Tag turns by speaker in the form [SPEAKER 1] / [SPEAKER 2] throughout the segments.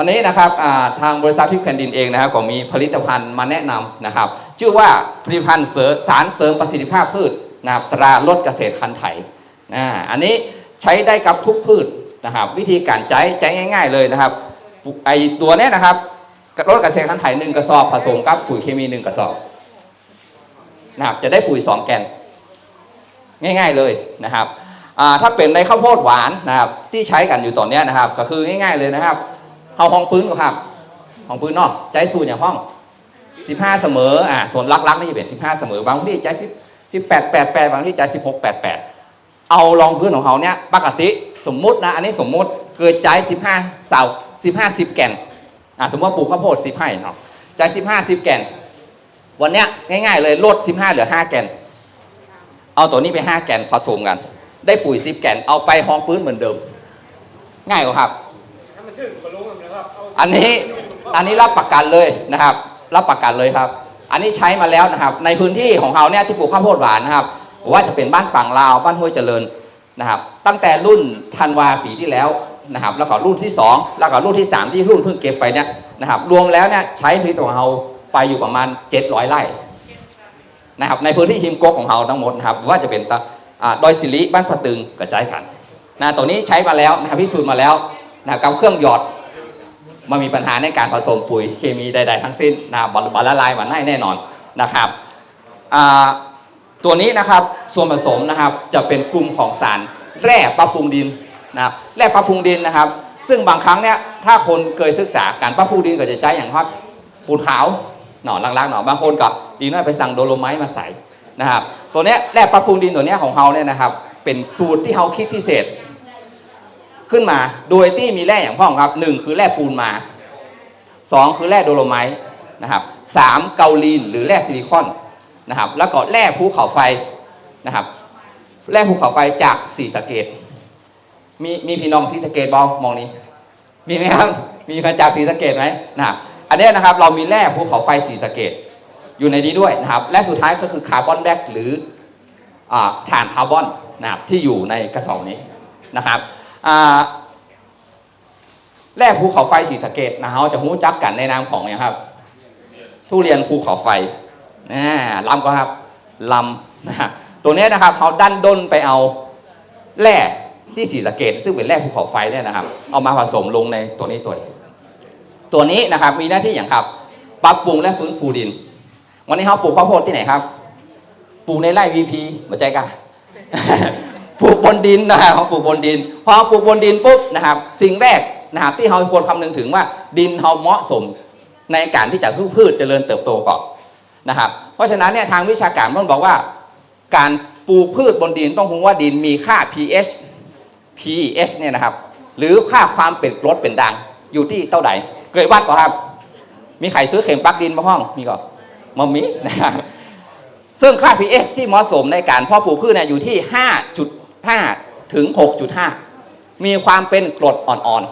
[SPEAKER 1] วันนี้นะครับทางบริษัทพริกแผ่นดินเองนะครับก็มีผลิตภัณฑ์มาแนะนำนะครับ ชื่อว่าผลิตภัณฑ์เสริมสารเสริมประสิทธิภาพพืชนะครับตราลดเกษตรพันธุ์ไถนะอันนี้ใช้ได้กับทุกพืชนะครับ วิธีการใช้ใช้ง่าย ๆเลยนะครับไอตัวเนี้ยนะครับลดเกษตรพันธุ์ไถหนึ่งกระสอบผสมกับปุ๋ยเคมีหนึ่งกระสอบนะครับจะได้ปุ๋ยสองแกน ง่าย ๆเลยนะครับถ้าเป็นในข้าวโพดหวานนะครับที่ใช้กันอยู่ตอนนี้นะครับ ก็คือง่าย ๆเลยนะครับ เอาห้องพื้นก่อนครับห้องพื้นเนาะใช้สูตรอย่างห้อง15เสมออ่าส่วนลักๆนี่จะเป็น15เสมอบางที่ใช้18 88บางที่ใช้16 88เอารองพื้นของเขาเนี้ยปกติสมมุตินะอันนี้สมมุติเกิดใจ15เสา15 10แก่นอ่าสมมติว่าปลูกข้าวโพด10ให้เนาะใจ15 10แก่น วันเนี้ยง่ายๆเลยลด15เหลือ5แก่น เอาตัวนี้ไป5แก่นผสมกัน ได้ปุ๋ย10แก่นเอาไปห้องพื้นเหมือนเดิม ง่ายกว่าครับ
[SPEAKER 2] อก็รู้มันนะครับเา
[SPEAKER 1] อันนี้อันนี้รับประกันเลยนะครับ รับประกันเลยครับ อันนี้ใช้มาแล้วนะครับ ในพื้นที่ของเขาเนี่ยที่ปลูกข้าวโพดหวานนะครับ ว่าจะเป็นบ้านปังลาวบ้านห้วยเจริญนะครับ ตั้งแต่รุ่นธันวาปีที่แล้วนะครับ แล้วก็รุ่นที่สองแล้วก็รุ่นที่สามที่รุ่นเพิ่งเก็บไปเนี่ยนะครับ รวมแล้วเนี่ยใช้ผลิตของเราไปอยู่ประมาณ 700ไร่นะครับในพื้นที่ฮิมโกกของเราทั้งหมดนะครับว่าจะเป็นตะอ่าดอยสิริบ้านพะตึงกระจายกันนะตัวนี้ใช้มาแล้วนะครับพิสูจน์มาแล้ว นะครับกับเครื่องหยอดมันมีปัญหาในการผสมปุ๋ยเคมีใด ๆ ทั้งสิ้นนะครับอลละลายมันได้แน่นอนนะครับตัวนี้นะครับส่วนผสมนะครับจะเป็นกลุ่มของสารแร่ปรับปรุงดินนะครับแร่ปรับปรุงดินนะครับ ซึ่งบางครั้งเนี่ยถ้าคนเคยศึกษาการปรับปรุงดินก็จะใช้อย่างครับปูนขาวหน่อลังๆหน่อบางคนก็ดีน้อยไปสั่งโดโลไมต์มาใส่นะครับตัวเนี้ยแร่ปรับปรุงดินตัวเนี้ยของเราเนี่ยนะครับ เป็นสูตรที่เราคิดพิเศษ ขึ้นมา โดยที่มีแร่อย่างพ่องครับหนึ่งคือแร่ปูนมาสองคือแร่โดโลไมต์นะครับสามเกาลีนหรือแร่ซิลิคอนนะครับ แล้วก็แร่ภูเขาไฟนะครับ แร่ภูเขาไฟจากสีสะเกดมีมีพี่น้องสีสะเกดบอมองนี้ มีไหมครับ มีใครจากสีสะเกดไหมนะครับอันนี้นะครับเรามีแร่ภูเขาไฟสีสะเกดอยู่ในนี้ด้วยนะครับ และสุดท้ายก็คือคาร์บอนแบกหรืออ่าถ่านคาร์บอนนะครับที่อยู่ในกระสอบนี้นะครับ แร่ภูเขาไฟสีสะเกดนะเราจะรู้จักกันในนามของเนี่ยครับ ทุเรียนภูเขาไฟนะลำก็ครับลำนะฮะตัวนี้นะครับเขาดันด้นไปเอาแร่ที่สีสะเกดซึ่งเป็นแร่ภูเขาไฟเนี่ยนะครับ เอามาผสมลงในตัวนี้ตัวนี้ตัวนี้นะครับมีหน้าที่อย่างครับปรับปรุงและฟื้นฟูดิน วันนี้เขาปลูกข้าวโพดที่ไหนครับ ปลูกในไร่ VP มาใจกัน ปลูกบนดินนะครับปลูกบนดิน พอปลูกบนดินปุ๊บนะครับ สิ่งแรกนะครับที่เราควรคำนึงถึงว่าดินเราเหมาะสมในการที่จะพืชเจริญเติบโตก่อนนะครับ เพราะฉะนั้นเนี่ยทางวิชาการต้องบอกว่า การปลูกพืชบนดินต้องรู้ว่าดินมีค่า pH pH เนี่ยนะครับ หรือค่าความเป็นกรดเป็นด่างอยู่ที่เท่าไหร่เคยวัดก่อนครับ มีใครซื้อเข็มปักดินมาห้องมีก่อนมามีนะครับซึ่งค่า pH ที่เหมาะสมในการเพาะปลูกพืชเนี่ยอยู่ที่ 5.5ถึง 6.5 มีความเป็นกรดอ่อน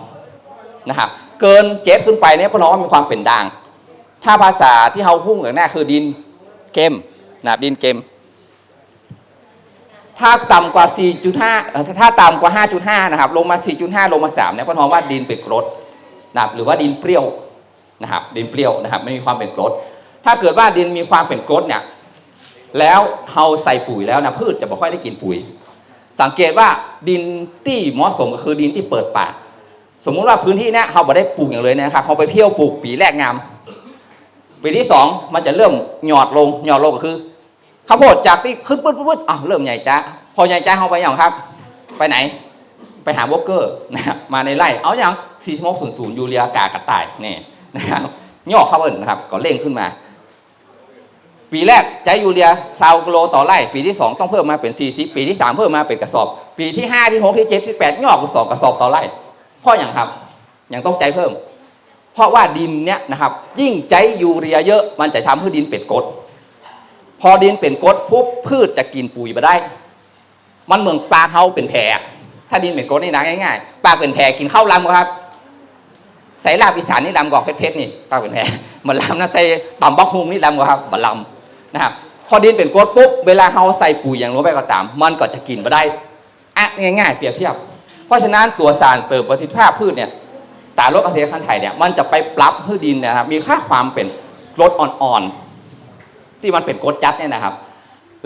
[SPEAKER 1] ๆนะครับเกินเจ็ดขึ้นไปเนี่ยเพราะว่ามีความเป็นด่าง ถ้าภาษาที่เขาพูดกันแน่คือดินเกมนะดินเกมถ้าต่ำกว่า 4.5 ถ้าต่ำกว่า 5.5 นะครับ ลงมา 4.5 ลงมา 3 เนี่ยเพราะว่าดินเป็นกรดนะครับหรือว่าดินเปรี้ยวนะครับ ดินเปรี้ยวนะครับไม่มีความเป็นกรด ถ้าเกิดว่าดินมีความเป็นกรดเนี่ย แล้วเฮาใส่ปุ๋ยแล้วนะพืชจะไม่ค่อยได้กินปุ๋ย สังเกตว่าดินที่เหมาะสมก็คือดินที่เปิดปากสมมุติว่าพื้นที่เนี้ยเราไม่ได้ปลูกอย่างเลยนะครับเราไปเพี้ยวปลูกปีแรกงามปีที่สองมันจะเริ่มหยอดลงหยอดลงก็คือข้าวโพดจากที่ขึ้นปื๊ดปื๊ดอ้าวเริ่มใหญ่จ้าพอใหญ่จ้าเขาไปอย่างครับ ไปไหน ไปหาโบรกเกอร์นะครับมาในไร่เอาอย่างสี่ชั่วโมงศูนย์ศูนย์ยูเรียกากระต่ายนี่นะครับย่อเข้าเอินนะครับ ก็เร่งขึ้นมา ปีแรกใช้ยูเรียซาวกิโลต่อไร่ ปีที่ 2 ต้องเพิ่มมาเป็น 40 ปีที่ 3 เพิ่มมาเป็นกระสอบ ปีที่ 5 ที่ 6 ที่ 7 ที่8ย่อเป็นสองกระสอบต่อไร่เพราะอย่างครับยังต้องใจเพิ่ม เพราะว่าดินเนี้ยนะครับ ยิ่งใจยูเรียเยอะมันจะทำให้ดินเป็นกรดพอดินเป็นกรดปุ๊บพืชจะกินปุ๋ยมาได้ มันเหมือนปลาเฮาเป็นแพรถ้าดินเป็นกรดนี่นะง่ายๆปลาเป็นแพรกินข้าวลำครับใส่ลาบอีสานนี่ลำกอกเพชรๆนี่ปลาเป็นแพรเหมือนลำนะใส่ตำบักฮุงนี่ลำกว่าครับบัลลำ นะครับพอดินเป็นกรดปุ๊บเวลาเฮาใส่ปุ๋ยอย่างลงไปก็ตาม มันก็จะกินมาได้อะง่ายๆ เปรียบเทียบ เพราะฉะนั้นตัวสารเสริมประสิทธิภาพพืชเนี่ยตารถเกษตรพันไทยเนี่ยมันจะไปปรับให้ดินนะครับมีค่าความเป็นกรดอ่อนๆที่มันเป็นกรดจัดเนี่ยนะครับ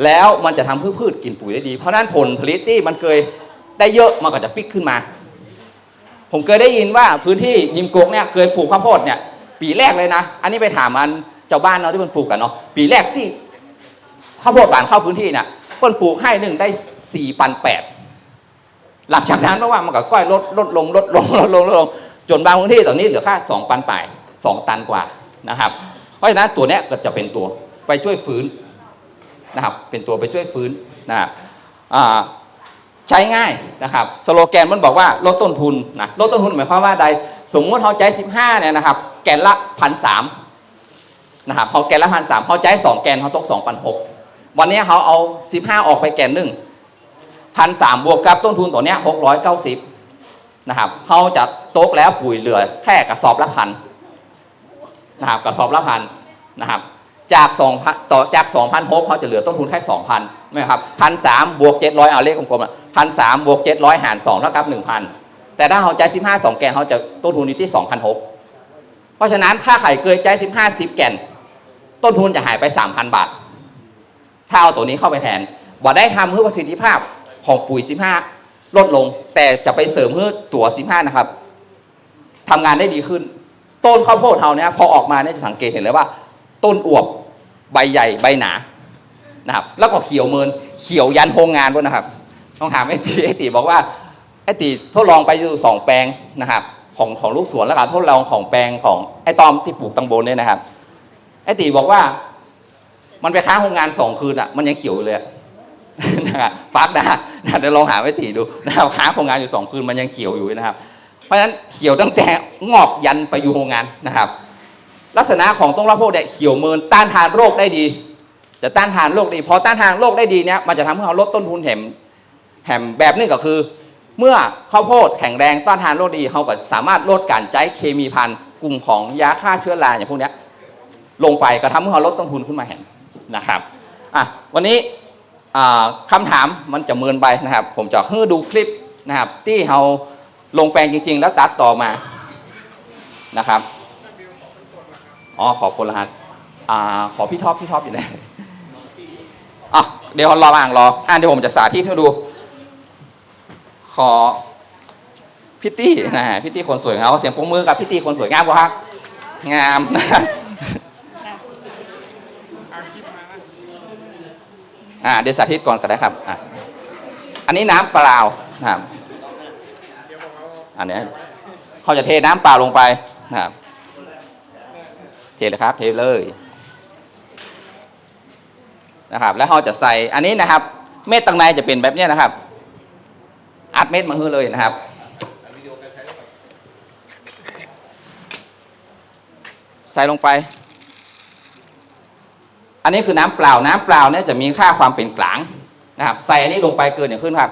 [SPEAKER 1] แล้วมันจะทำให้พืชกินปุ๋ยได้ดี เพราะนั้นผลผลิตที่มันเคยได้เยอะมันก็จะปิกขึ้นมา ผมเคยได้ยินว่าพื้นที่ยิมโกกเนี่ยเคยปลูกข้าวโพดเนี่ยปีแรกเลยนะ อันนี้ไปถามมัน เจ้าบ้านเนาะที่มันปลูกกันเนาะปีแรกที่ข้าวโพดบานเข้าพื้นที่เนี่ยเพิ่นปลูกให้หนึ่งได้สี่ปันแปดหลังจากนั้นเมื่อว่ามันก็ก้อยลดลดลงลดลงลดลงลดลงจนบางพื้นที่ตอนนี้เหลือแค่สองปันปลายสองตันกว่านะครับ เพราะฉะนั้นตัวเนี้ยก็จะเป็นตัวไปช่วยฟื้นนะครับ เป็นตัวไปช่วยฟื้นนะครับใช้ง่ายนะครับ สโลแกนมันบอกว่าลดต้นทุนนะลดต้นทุนหมายความว่าใดสมมติเขาใจ15เนี่ยนะครับ แกนละพันสาม นะครับเขาแกนละพันสามเขาใจสองแกนเขาตกสองพันหกวันนี้เขาเอา15ออกไปแกนหนึ่งพันสามบวกกับต้นทุนตัวเนี้ยหกร้อยเก้าสิบนะครับเขาจะตกแล้วปุ๋ยเหลือแค่กระสอบละพันนะครับกระสอบละพันนะครับจากสองพันต่อจากสองพันหกเขาจะเหลือต้นทุนแค่สองพันไหมครับพันสามบวกเจ็ดร้อยเอาเลขกลมๆพันสามบวกเจ็ดร้อยหารสองเท่ากับหนึ่งพันแต่ถ้าเขาใจสิบห้าสองแกนเขาจะต้นทุนอยู่ที่สองพันหก เพราะฉะนั้นถ้าไข่เกยใจสิบห้าสิบแกนต้นทุนจะหายไปสามพันบาท ถ้าเอาตัวนี้เข้าไปแทนบ่ได้ทำเพื่อประสิทธิภาพของปุ๋ย15ลดลง แต่จะไปเสริมเพื่อตัว15นะครับทำงานได้ดีขึ้น ต้นข้าวโพดเฮาเนี่ยพอออกมาเนี่ยจะสังเกตเห็นเลยว่า ต้นอวบใบใหญ่ใบหนานะครับ แล้วก็เขียวเมินเขียวยันโรงงานด้วยนะครับต้องถามไอ้ตีไอ้ตีบอกว่าไอ้ตีทดลองไปอยู่สองแปลงนะครับ ของของลูกสวนแล้วก็ทดลองของแปลงของไอ้ตอมที่ปลูกตังโบนเนี่ยนะครับ ไอ้ตีบอกว่า มันไปค้างโรงงานสองคืนอะ มันยังเขียวเลยนะครับฟักนะนะเดี๋ยวลองหาไว้ตีดูนะครับค้างโรงงานอยู่สองคืนมันยังเขียวอยู่นะครับ เพราะฉะนั้นเขียวตั้งแต่งอกยันไปอยู่โรงงานนะครับ ลักษณะของต้นข้าวโพดเนี่ยเขียวเมินต้านทานโรคได้ดีจะต้านทานโรคดีพอต้านทานโรคได้ดีเนี่ยมันจะทำให้เราลดต้นทุนแหมแหมแบบนึงก็คือ เมื่อข้าวโพดแข็งแรงต้านทานโรคดีเขาก็สามารถลดการใช้เคมีพันกลุ่มของยาฆ่าเชื้อราอย่างพวกนี้ลงไปก็ทำให้เราลดต้นทุนขึ้นมาแห่งนะครับอะวันนี้อ่าคำถามมันจะเมินไปนะครับ ผมจะให้ดูคลิปนะครับ ที่เราลงแปลงจริง ๆ แล้วตัดต่อมานะครับอ๋อขอบคุณรหัสอ่าขอพี่ท็อปพี่ท็อปอยู่ไหนอะเดี๋ยวรออ่างรออ่าเดี๋ยวผมจะสาธิตให้ดู ขอพี่ตี้นะฮะพี่ตี้คนสวยงามขอเสียงปรบมือกับพี่ตี้คนสวยงามบ่ครับงามนะอ่าเดี๋ยวสาธิตก่อนก็ได้ครับอะอันนี้น้ำเปล่านะครับอันนี้เขาจะเทน้ำเปล่าลงไปนะครับเทเลยครับ เทเลยนะครับ แล้วเขาจะใส่อันนี้นะครับ เม็ดตังในจะเป็นแบบนี้นะครับ อัดเม็ดมาให้เลยนะครับใส่ลงไป อันนี้คือน้ำเปล่า น้ำเปล่าเนี่ยจะมีค่าความเป็นกลางนะครับ ใส่อันนี้ลงไปเกินอย่างขึ้นครับ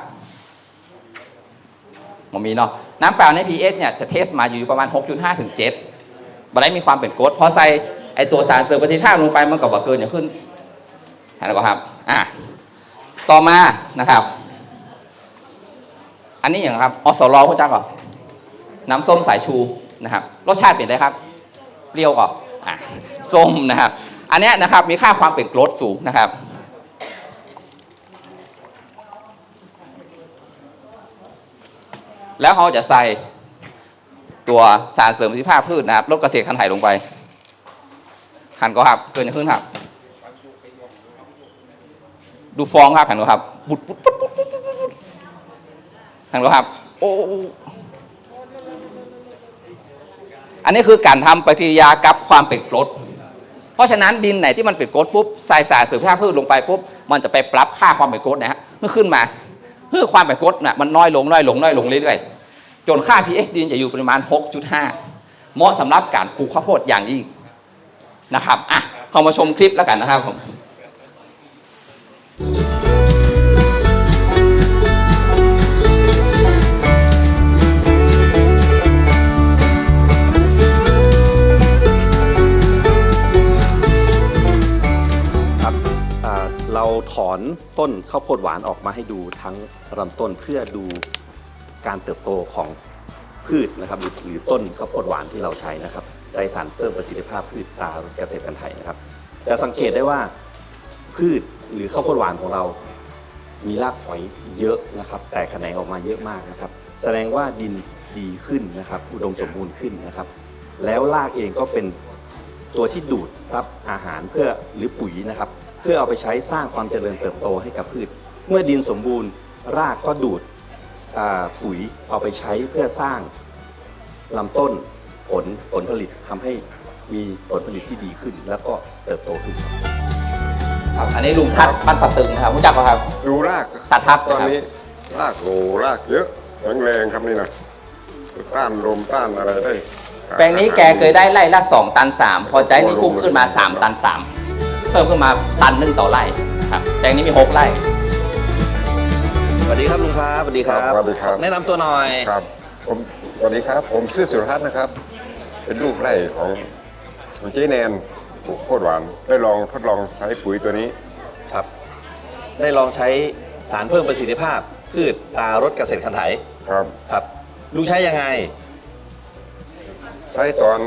[SPEAKER 1] มันมีเนาะ น้ำเปล่าใน pH เนี่ยจะเทสมาอยู่ประมาณ 6.5 ถึง7บัได้มีความเป็นกรดพอใส่ไอตัวสารเสริมประสิทธิภาพลงไปมันก็บ่เกินอย่างขึ้นเห็นไหมครับ อะ ต่อมานะครับ อันนี้อย่างครับอสรอพวกจ้าก่อนน้ำส้มสายชูนะครับ รสชาติเป็นไงครับ เปรี้ยวก่อนอะส้มนะครับ อันนี้นะครับมีค่าความเป็นกรดสูงนะครับแล้วเขาจะใส่ตัวสารเสริมประสิทธิภาพพืชนะครับลดเกษตรคันไถลงไปหันก็ครับเกินจะขึ้นครับ ดูฟองครับหันก็ครับบุดบุดบุดบุดบุด บุดบุดหันก็ครับโอ้โอ้โอ้อันนี้คือการทำปฏิกิริยากับความเป็นกรด เพราะฉะนั้นดินไหนที่มันเป็นกรดปุ๊บใส่สารเสริมสภาพพืชลงไปปุ๊บมันจะไปปรับค่าความเป็นกรดนะฮะเมื่อขึ้นมาเพื่อความเป็นกรดน่ะมันน้อยลงน้อยลงน้อยลงเรื่อยๆจนค่า pH ดินจะอยู่ประมาณ 6.5 เหมาะสำหรับการปลูกข้าวโพดอย่างยิ่งนะครับอะเข้ามาชมคลิปแล้วกันนะครับผม
[SPEAKER 3] เราถอนต้นข้าวโพดหวานออกมาให้ดูทั้งลำต้นเพื่อดูการเติบโตของพืชนะครับ หรือต้นข้าวโพดหวานที่เราใช้นะครับใช้สารเพิ่มประสิทธิภาพพืชตาเกษตรกันไทยนะครับ จะสังเกตได้ว่าพืชหรือข้าวโพดหวานของเรา มีรากฝอยเยอะนะครับ แต่แขนงออกมาเยอะมากนะครับ แสดงว่าดินดีขึ้นนะครับ อุดมสมบูรณ์ขึ้นนะครับ แล้วรากเองก็เป็นตัวที่ดูดซับอาหารเพื่อหรือปุ๋ยนะครับ เพื่อเอาไปใช้สร้างความเจริญเติบโตให้กับพืช เมื่อดินสมบูรณ์รากก็ดูดอ่าปุ๋ยเอาไปใช้เพื่อสร้างลำต้นผลผลผลิตทำให้มีผลผลิตที่ดีขึ้น แล้วก็เติบโตขึ้นครับ
[SPEAKER 1] ครับอันนี้ลุงทัดบ้านปะตึงนะครับรู้จักไหมครับ
[SPEAKER 4] ดูราก
[SPEAKER 1] ตัดทับ
[SPEAKER 4] ตอน
[SPEAKER 1] นะครับ
[SPEAKER 4] นี้รากโหรากเยอะแข็งแรงครับนี่นะต้านลมต้านอะไรได้
[SPEAKER 1] แปลงนี้แกเคยได้ไร่ละ2ตัน3พอใจนี่พุ่งขึ้นมา3ตัน3 เพิ่มขึ้นมาตันหนึงต่อไร่ครับแปลงนี้มี 6 ไร่
[SPEAKER 3] สวัสดีครับลุงครับสวัสดีครับ
[SPEAKER 4] สวัสดีครับ
[SPEAKER 3] แนะนำตัวหน่อย
[SPEAKER 4] ครับผมสวัสดีครับ ผมชื่อสุรทัศน์นะครับ เป็นลูกไร่ของของเจ๊แนนปลูกโคตรหวานได้ลองทดลองใช้ปุ๋ยตัวนี้
[SPEAKER 3] ครับ ได้ลองใช้สารเพิ่มประสิทธิภาพ พืชตารถเกษตรคันไถ
[SPEAKER 4] ครับ
[SPEAKER 3] ครับ ลุงใช้ยังไง
[SPEAKER 4] ใช้ตอน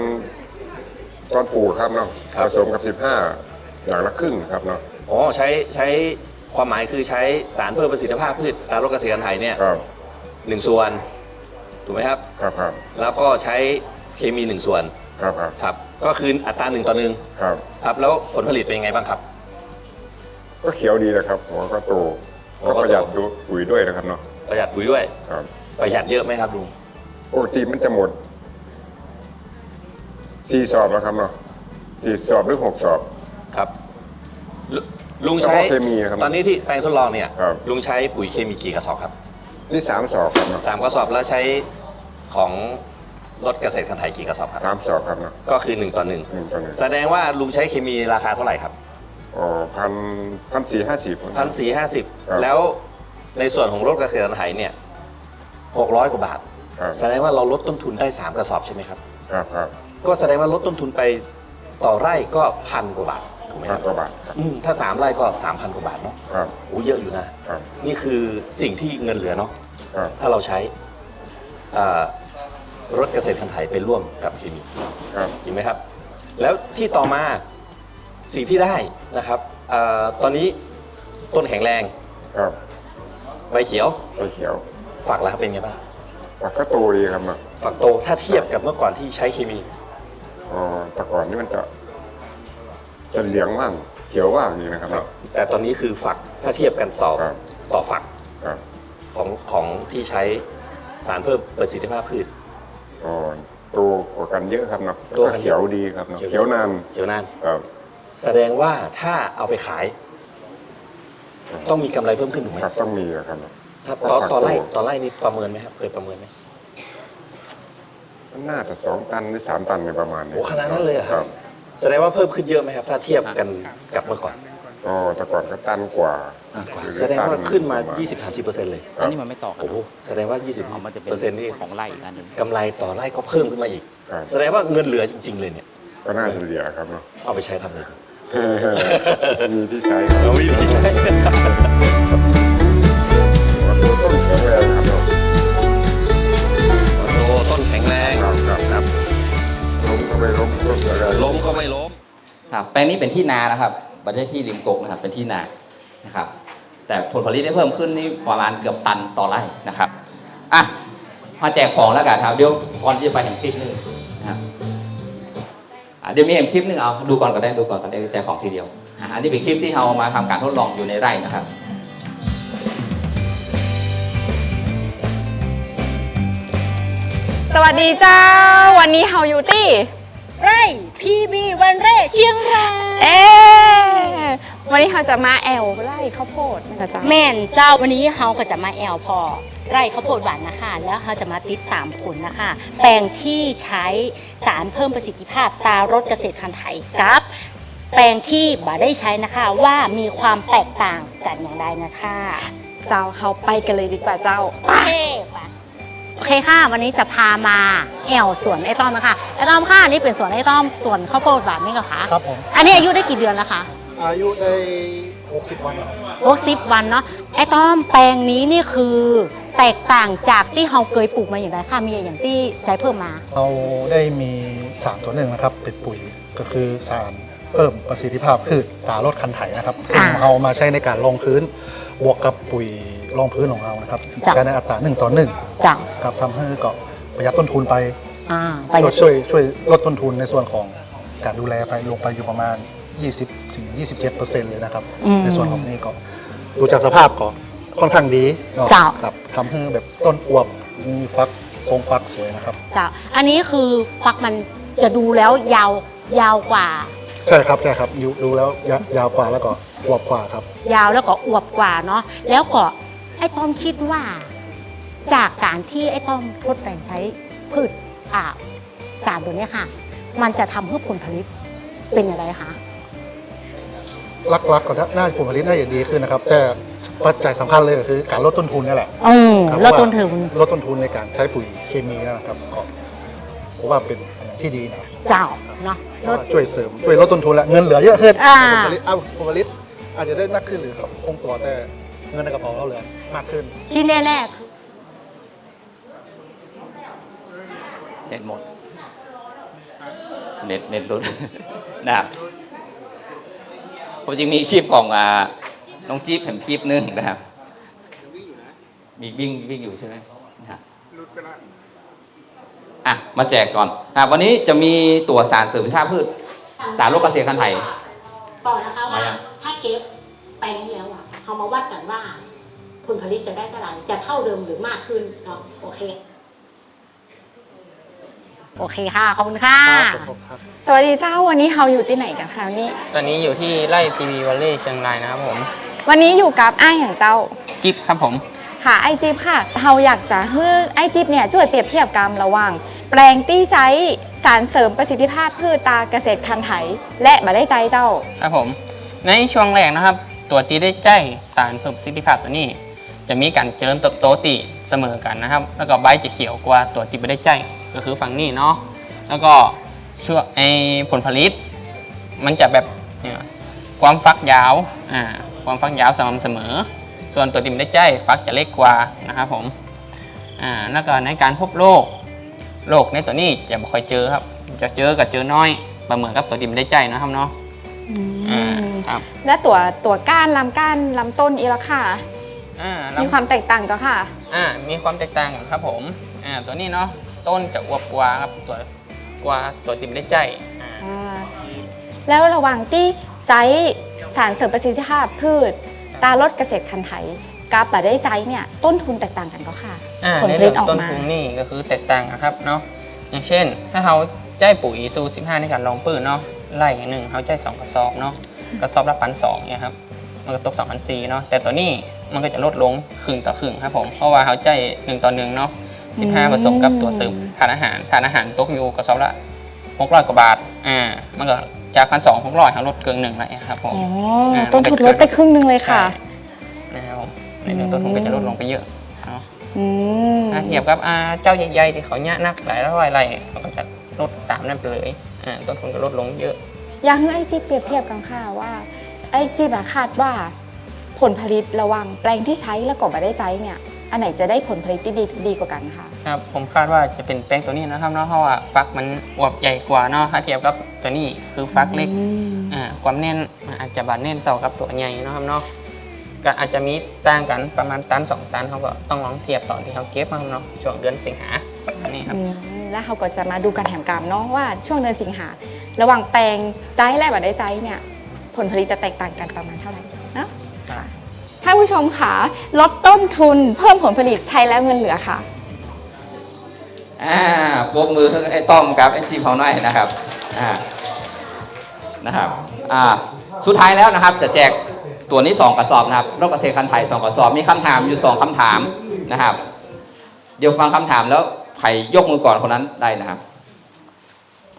[SPEAKER 4] ตอนปลูกครับเนาะ
[SPEAKER 3] ครับ
[SPEAKER 4] ผสมกับ 15 อย่างละครึ่งครับเนาะ
[SPEAKER 3] อ๋อใช้ใช้ความหมายคือใช้สารเพิ่มประสิทธิภาพพืชตารถเกษตรคันไถเนี่ย
[SPEAKER 4] ครับ
[SPEAKER 3] หนึ่งส่วน ถูกไหมครับ
[SPEAKER 4] ครับครับ
[SPEAKER 3] แล้วก็ใช้เคมีหนึ่งส่วน
[SPEAKER 4] ครับครับ
[SPEAKER 3] ครับ ก็คืออัตราหนึ่งต่อหนึ่ง
[SPEAKER 4] ครับ
[SPEAKER 3] ครับ แล้วผลผลิตเป็นยังไงบ้างครับ
[SPEAKER 4] ก็เขียวดีนะครับหัวก็โต
[SPEAKER 3] หัว
[SPEAKER 4] ก็
[SPEAKER 3] ก็โต
[SPEAKER 4] ประหยัดดูปุ๋ยด้วยนะครับเนาะ
[SPEAKER 3] ประหยัดปุ๋ยด้วย
[SPEAKER 4] ครับ
[SPEAKER 3] ประหยัดเยอะไหมครับลุง
[SPEAKER 4] ปกติมันจะหมดสี่สอบแล้วครับเนาะสี่สอบหรือหกสอบ
[SPEAKER 3] ครับลุลุงใช้
[SPEAKER 4] เฉพาะเคมีครับ
[SPEAKER 3] ตอนนี้ที่แปลงทดลองเนี่ย
[SPEAKER 4] ครับ
[SPEAKER 3] ลุงใช้ปุ๋ยเคมีกี่กระสอบครับ
[SPEAKER 4] นี่สามสอบครับเนาะ
[SPEAKER 3] สามกระสอบแล้วใช้ของรถเกษตรคันไถกี่กระสอบครับ
[SPEAKER 4] สามสอบครับเนาะ
[SPEAKER 3] ก็คือ1ต่อ
[SPEAKER 4] หนึ่งต่อหนึ่ง
[SPEAKER 3] 1แสดงว่าลุงใช้เคมีราคาเท่าไหร่ครับ
[SPEAKER 4] อ๋อพันพันสี่ห้าสิบ
[SPEAKER 3] พันสี่ห้าสิบ
[SPEAKER 4] ครับ
[SPEAKER 3] แล้วในส่วนของรถเกษตรคันไถเนี่ยหกร้อยกว่าบาท
[SPEAKER 4] ครับ
[SPEAKER 3] แสดงว่าเราลดต้นทุนได้3กระสอบใช่ไหมครับ
[SPEAKER 4] ครับครับ
[SPEAKER 3] ก็แสดงว่าลดต้นทุนไปต่อไร่ก็พันกว่าบาท ถูกไหม
[SPEAKER 4] พั
[SPEAKER 3] คนรับ
[SPEAKER 4] กว่าบาทครับ
[SPEAKER 3] อืมถ้า3ไร่ก็3,000กว่าบาทเนาะ
[SPEAKER 4] ครับ
[SPEAKER 3] โอ้เยอะอยู่นะ
[SPEAKER 4] ครับ
[SPEAKER 3] นี่คือสิ่งที่เงินเหลือเนาะ
[SPEAKER 4] ครับ
[SPEAKER 3] ถ้าเราใช้อ่ารถเกษตรคันไถไปร่วมกับเคมี
[SPEAKER 4] ครับ
[SPEAKER 3] จริงไหมครับ แล้วที่ต่อมาสิ่งที่ได้นะครับอาตอนนี้ต้นแข็งแรง
[SPEAKER 4] ครับ
[SPEAKER 3] ใบเขียว
[SPEAKER 4] ไปเขียว
[SPEAKER 3] ฝักแล้วเป็นไงบ้าง
[SPEAKER 4] ปักก็โตดีครับเนาะ
[SPEAKER 3] ฝักโตถ้าเทียบกับเมื่อก่อนที่ใช้เคมี
[SPEAKER 4] อ๋อแต่ก่อนนี่มันจะ จะเหลืองบ้างเขียวบ้างนี่นะครับเนาะ
[SPEAKER 3] แต่ตอนนี้คือฝักถ้าเทียบกันต่อ
[SPEAKER 4] ครับ
[SPEAKER 3] ต่อฝัก
[SPEAKER 4] ครับ
[SPEAKER 3] ของของที่ใช้สารเพิ่มประสิทธิภาพพืช
[SPEAKER 4] อ๋อโตกว่ากันเยอะครับเนาะ
[SPEAKER 3] โตกัน
[SPEAKER 4] เขียวดีครับเนาะเขียวนาน
[SPEAKER 3] เขียวนาน
[SPEAKER 4] ครับ
[SPEAKER 3] แสดงว่าถ้าเอาไปขาย ต้องมีกำไรเพิ่มขึ้นถูกไหม
[SPEAKER 4] ครับต้องมีอะครับเนาะ
[SPEAKER 3] ครับต่อต่อไร่
[SPEAKER 4] ฝักโต
[SPEAKER 3] ต่อไร่นี่ประเมินไหมครับเคยประเมินไหม
[SPEAKER 4] มันน่าจะสองตันหรือสามตันในประมาณนี้
[SPEAKER 3] โอ้ขนาดนั้นเลยเหรอ
[SPEAKER 4] ค
[SPEAKER 3] ครั
[SPEAKER 4] รับบ
[SPEAKER 3] แสดงว่าเพิ่มขึ้นเยอะไหมครับ ถ้าเทียบกันกับเมื่อก่อน
[SPEAKER 4] อ๋อแต่ก่อนก็ตันกว่า
[SPEAKER 3] แสดงว่าขึ้นมา
[SPEAKER 4] ประณ
[SPEAKER 3] 20-30%เลย
[SPEAKER 1] อันนี้มันไม่ต่อกัน
[SPEAKER 3] โอ้โหแสดงว่า
[SPEAKER 1] เอามันจะเป็น
[SPEAKER 3] 20%นี่
[SPEAKER 1] ของไร่อีกอันหนึ่ง
[SPEAKER 3] กำไรต่อไร่ก็เพิ่มขึ้นมาอีก
[SPEAKER 4] ครับ
[SPEAKER 3] แสดงว่าเงินเหลือจริง ๆ เลยเนี่ย
[SPEAKER 4] ก็น่าจะเหลือครับเนาะ
[SPEAKER 3] เอาไปใช้ทำอะไรดี
[SPEAKER 4] มีที่ใช้ครับ
[SPEAKER 3] เราไม่มีที่ใช้
[SPEAKER 4] ตัวต้นแข็งแรงครับ ไม่ล้มต้นแข็งแรง
[SPEAKER 3] ล้มก็ไม่ล้ม
[SPEAKER 1] ครับแปลงนี้เป็นที่นานะครับไม่ได้ที่ริมกกนะครับ เป็นที่นานะครับ แต่ผลผลิตได้เพิ่มขึ้นนี่ประมาณเกือบตันต่อไร่นะครับอะมาแจกของแล้วกันครับเดี๋ยวก่อนที่จะไปเห็นคลิปหนึงนะครับอะเดี๋ยวมีเห็นคลิปหนึงเอาดูก่อนก็ได้ดูก่อนก็ได้แจกของทีเดียวอะอันนี้เป็นคลิปที่เรามาทำการทดลองอยู่ในไร่นะครับ
[SPEAKER 5] สวัสดีเจ้า วันนี้เฮาอยู่ที่
[SPEAKER 6] ไร่พีบีวันเร่เชียงราย
[SPEAKER 5] เอ๊ะวันนี้เราจะมาแอลไล่ข้าวโพดนะคะเจ้า
[SPEAKER 6] แม่นเจ้าวันนี้เฮาก็จะมาแอลพอไร่ข้าวโพดหวานนะคะแล้วเขาจะมาติดตามผลนะคะ แปลงที่ใช้สารเพิ่มประสิทธิภาพตารถเกษตรคันไถกับ แปลงที่บ่ได้ใช้นะคะว่ามีความแตกต่างกันอย่างไรนะคะ
[SPEAKER 5] เจ้าเฮาไปกันเลยดีกว่าเจ้า
[SPEAKER 6] โอเคค่ะ โอเคค่ะ วันนี้จะพามาแอลสวนไอ้ต้อมนะคะไอ้ต้อมค่ะนี่เป็นสวนไอ้ต้อมสวนข้าวโพดหวานนี่เหรอคะ
[SPEAKER 7] ครับผม
[SPEAKER 6] อันนี้อายุได้กี่เดือนแล้วคะ
[SPEAKER 7] อายุได้ 60 วันครับ
[SPEAKER 6] โอ้สิบวันเนาะไอ้ต้อมแปลงนี้นี่คือแตกต่างจากที่เราเคยปลูกมาอย่างไรคะมีอย่างที่ใช้เพิ่มมา
[SPEAKER 7] เราได้มีสารตัวหนึ่งนะครับเป็นปุ๋ยก็คือสารเพิ่มประสิทธิภาพพืชตาลดคันไถนะครับซึ่ง
[SPEAKER 6] อ่า
[SPEAKER 7] เอามาใช้ในการรองพื้นบวกกับปุ๋ย รองพื้นของเรานะครับ
[SPEAKER 6] จ้ะ
[SPEAKER 7] ใช้ในอัตราหนึ่งต่อหนึ่ง
[SPEAKER 6] จ้ะ
[SPEAKER 7] ครับทำให้ก็ประหยัดต้นทุนไป
[SPEAKER 6] อ่าไป
[SPEAKER 7] ก็ช่วยช่วยลดต้นทุนในส่วนของการดูแลไปลงไปอยู่ประมาณ 20ถึง27เปอร์เซ็นต์เลยนะครับ
[SPEAKER 6] อืม
[SPEAKER 7] ในส่วนของนี้ก็ดูจากสภาพก็ค่อนข้างดีเนาะ
[SPEAKER 6] จ้ะ
[SPEAKER 7] ครับทำให้แบบต้นอวบมีฟักทรงฟักสวยนะครับ
[SPEAKER 6] จ้ะอันนี้คือฟักมันจะดูแล้วยาวยาวกว่า
[SPEAKER 7] ใช่ครับใช่ครับยูดูแล้วยายาวกว่าแล้วก็อวบกว่าครับ
[SPEAKER 6] ยาวแล้วก็อวบกว่าเนาะแล้วก็ ไอ้ต้อมคิดว่า จากการที่ไอ้ต้อมทดแปลงใช้พืชอ่าสารตัวเนี้ยค่ะ มันจะทำให้ผลผลิตเป็นอะไรคะ
[SPEAKER 7] ลักๆก็น่าจะผลผลิตน่าจะดีขึ้นนะครับ แต่ปัจจัยสำคัญเลยก็คือการลดต้นทุนนี่แหละ
[SPEAKER 6] เออ
[SPEAKER 7] ครับ
[SPEAKER 6] แล้วต้นทุน
[SPEAKER 7] ลดต้นทุนในการใช้ปุ๋ยเคมีนะครับก็ผมว่าเป็นอย่างที่ดีนะ
[SPEAKER 6] เจ้าเนาะ
[SPEAKER 7] เพ
[SPEAKER 6] ล
[SPEAKER 7] ราะ
[SPEAKER 6] ด
[SPEAKER 7] ว่าช่วยเสริมช่วยลดต้นทุนและเงินเหลือเยอะขึ้น
[SPEAKER 6] อ่า
[SPEAKER 7] ผลผลิตเอาผลผลิตอาจจะได้นักขึ้นหรือคงตัวแต่เงินในกระเป๋าเราเหลือ มากขึ้น
[SPEAKER 6] ที่แน่ๆคือ
[SPEAKER 1] เน็ตหมด เน็ตเน็ตรุด นะครับผมจริงมีคลิปของอ่าน้องจี๊บเห็นคลิปหนึงนะครับ มีวิ่งวิ่งอยู่ใช่ไหมนะครับ
[SPEAKER 2] รุดไปละ
[SPEAKER 1] อะ มาแจกก่อนอะวันนี้จะมีตัวสารเสริมธาตุพืชสารโรคเกษตรคันไทย
[SPEAKER 6] ต่อนะคะว่า
[SPEAKER 1] มายัง
[SPEAKER 6] ถ้าเก็บแปลงนี้แล้วอะเอามาวัดกันว่า ผลผลิตจะได้เท่าไหร่จะเท่าเดิมหรือมากขึ้นเนาะโอเค โอเคค่ะ ขอบคุณค่ะ
[SPEAKER 7] ครับผมครับ
[SPEAKER 5] สวัสดีเจ้าวันนี้เราอยู่ที่ไหนกันคะนี่
[SPEAKER 8] ตอนนี้อยู่ที่ไร่พีวีวัลเล่เชียงรายนะครับผม
[SPEAKER 5] วันนี้อยู่กับไอ้ายอย่างเจ้า
[SPEAKER 8] จิ๊บครับผม
[SPEAKER 5] ค่ะไอจิบค่ะเราอยากจะให้ไอจิบเนี่ยช่วยเปรียบเทียบกันระหว่าง แปลงที่ใช้สารเสริมประสิทธิภาพพืชตาเกษตรคันไถ และมาได้ใจเจ้า
[SPEAKER 8] ครับผม ในช่วงแรกนะครับ ตัวตีได้ใจสารเพิ่มประสิทธิภาพตัวนี้ จะมีการเจริญเติบโตติเสมอกันนะครับ แล้วก็ใบจะเขียวกว่าตัวที่ไม่ได้ใจก็คือฝั่งนี้เนาะแล้วก็ช่วงไอผลผลิต มันจะแบบเนี่ยความฟักยาวอ่าความฟักยาวสม่ำเสมอ ส่วนตัวที่ไม่ได้ใจฟักจะเล็กกว่านะครับผมอ่าแล้วก็ในการพบโรคโรคในตัวนี้จะไม่ค่อยเจอครับ จะเจอกับเจอน้อยประเมินกับตัวที่ไม่ได้ใจนะครับเนาะอ่าครับ
[SPEAKER 5] และตัวตัวก้านลำก้านลำต้นอีละค่ะ
[SPEAKER 8] อ่า
[SPEAKER 5] มีความแตกต่างก็ค่ะ
[SPEAKER 8] อ่ามีความแตกต่างกันครับผมอ่าตัวนี้เนาะต้นจะอวบกว่าครับตัวกว่าตัวติมได้ใจอ่า
[SPEAKER 5] อ่า แล้วระหว่างที่ใจสารเสริมประสิทธิภาพพืช ตาลดเกษตรคันไถกับมาได้ใจเนี่ยต้นทุนแตกต่างกันก็ค่ะ
[SPEAKER 8] อ่า
[SPEAKER 5] ผล
[SPEAKER 8] ใน
[SPEAKER 5] ผลิ
[SPEAKER 8] เรื่
[SPEAKER 5] ต
[SPEAKER 8] อง
[SPEAKER 5] ออก
[SPEAKER 8] ต้น
[SPEAKER 5] มา
[SPEAKER 8] ทุนนี่ก็คือแตกต่างนะครับเนาะอย่างเช่น ถ้าเขาใจปุ๋ยซู15 ในการลองปืนเนาะไล่หนึ่งเขาใจสองกระสอบเนาะกระสอบละพันสองเนี่ยครับมันก็ตก2 0 0 4เนาะแต่ตัวนี้ มันก็จะลดลงครึ่งต่อครึ่งครับผมเพราะว่าเขาใจหนึ่งต่อหนึ่งเนาะ15ผสมกับตัวเสริมทานอาหารทานอาหารตกอยู่กระสอบละ600กว่าบาทอ่ามันก็จากพันสองหกร้อยเขาลดเกินหนึ่งเลยครับผม
[SPEAKER 5] อ๋อ
[SPEAKER 8] อ่า
[SPEAKER 5] ต้นทุนลดไปครึ่งหนึ่งเลยค่ะ
[SPEAKER 8] ใช่นะครับผมในเรื่องต้นทุนก็จะลดลงไปเยอะเนาะ
[SPEAKER 5] อืม
[SPEAKER 8] ถ้าเทียบกับอ่าเจ้าใหญ่ๆที่เขาเนี่ยนักหลายร้อยไร่เขาก็จะลดตามนั่นไปเลยอ่าต้นทุนก็ลดลงเยอะ
[SPEAKER 5] อยากให้ไอจีเปรียบเทียบกันค่ะว่าไอจีอะคาดว่า ผลผลิตระหว่างแปลงที่ใช้และก็มาได้ใจเนี่ยอันไหนจะได้ผลผลิตที่ดีดีกว่ากันคะ
[SPEAKER 8] ครับผมคาดว่าจะเป็นแป้งตัวนี้นะครับเนาะเพราะว่าฟักมันอวบใหญ่กว่าเนาะถ้าเทียบกับตัวนี้คือฟักเล็ก
[SPEAKER 5] อืม
[SPEAKER 8] อ่าความแน่นมันอาจจะบาดแน่นต่อกับตัวใหญ่เนาะครับเนาะก็อาจจะมีต่างกันประมาณตันสองตันเขาก็ต้องลองเทียบตอนที่เขาเก็บมาครับเนาะช่วงเดือนสิงหาประมาณนี้ครับ
[SPEAKER 5] อืมแล้วเขาก็จะมาดูการแถมกรรมเนาะว่าช่วงเดือนสิงหา ระหว่างแปลงใจและบัได้ใจเนี่ยผลผลิตจะแตกต่างกันประมาณเท่าไหร่เนาะค่ะ ท่านผู้ชมค่ะลดต้นทุนเพิ่มผลผลิตใช้แล้วเงินเหลือค่ะ
[SPEAKER 1] อ่าปรบมือให้ไอ้ต้อมกับไอ้จีเขาหน่อยนะครับ อ่า นะครับ อ่า สุดท้ายแล้วนะครับ จะแจกตัวนี้ 2 กระสอบนะครับโรคเกษตรคันไทย2กระสอบ มีคำถามอยู่ 2คำถามนะครับ เดี๋ยวฟังคำถามแล้วใครยกมือก่อนคนนั้นได้นะครับ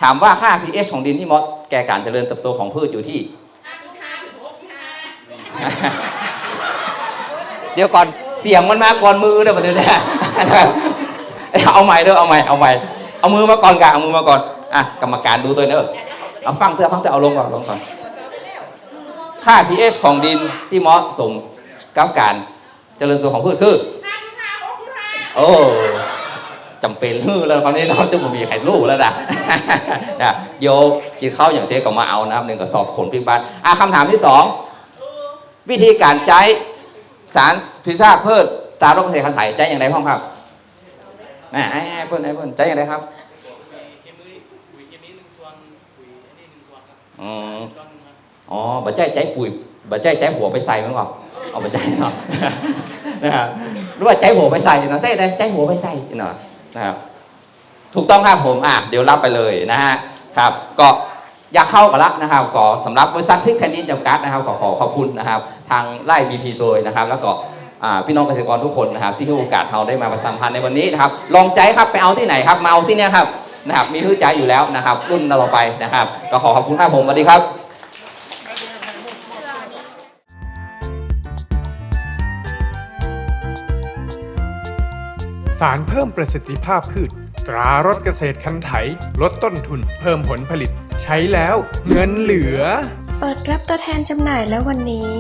[SPEAKER 1] ถามว่าค่า pH ของดินที่เหมดแก่การเจริญเติบโตของพืชอยู่ที่ เดี๋ยวก่อนเสียงมันมาก่อนมือเด้อประเดี๋ยวเนี้เอาใหม่เด้อเอาใหม่เอาใหม่เอามือมาก่อนกะเอามือมาก่อนอะกรรมการดูตัวเด้อเอาฟังเถอะฟังเถอะเอาลงก่อนลงก่อนค่า pH ของดินที่เหมาะสมกับการเจริญตัวของพืชคือโอ้จำเป็นฮือแล้วคราวนี้เราจะม่มีใครรู้แล้วนะนะโยกินข้าวอย่างเจ๊ก็มาเอานะครับหนึ่งกระสอบขนพริกบ้านอะคำถามที่สองวิธีการใช้ สารพิษราเพิ่มตาโรคเกษตรคันไถใช้อย่างไรพ่อครับอ่าไอ้ไอ้เพิ่นไอ้เพิ่นใช้อย่างไรครับอืมอ๋อบัจใจใจปุ๋ยบัจใจใจหัวไปใส่มั้งครับเอาบัจใจเนาะนะครับหรือว่าใจหัวไปใส่เนาะใช่ได้ใจหัวไปใส่เนาะนะครับ ถูกต้องครับผมอะเดี๋ยวรับไปเลยนะฮะครับ ก็ อยากเข้ากันละนะครับก็สำหรับบริษัทพริกแผ่นดินจำกัดนะครับก็ขอขอบคุณนะครับ ทางไล่บีพีโดยนะครับ แล้วก็พี่น้องเกษตรกรทุกคนนะครับ ที่ให้โอกาสเราได้มาประชาสัมพันธ์ในวันนี้นะครับ ลองใจครับไปเอาที่ไหนครับมาเอาที่เนี้ยครับนะครับ มีพื้นใจอยู่แล้วนะครับ รุ่นเราไปนะครับก็ขอขอบคุณครับผมสวัสดีครับ
[SPEAKER 9] สารเพิ่มประสิทธิภาพพืช ตรารถเกษตรคันไถ ลดต้นทุน เพิ่มผลผลิต ใช้แล้วเงินเหลือ
[SPEAKER 10] เปิดรับตัวแทนจำหน่ายแล้ววันนี้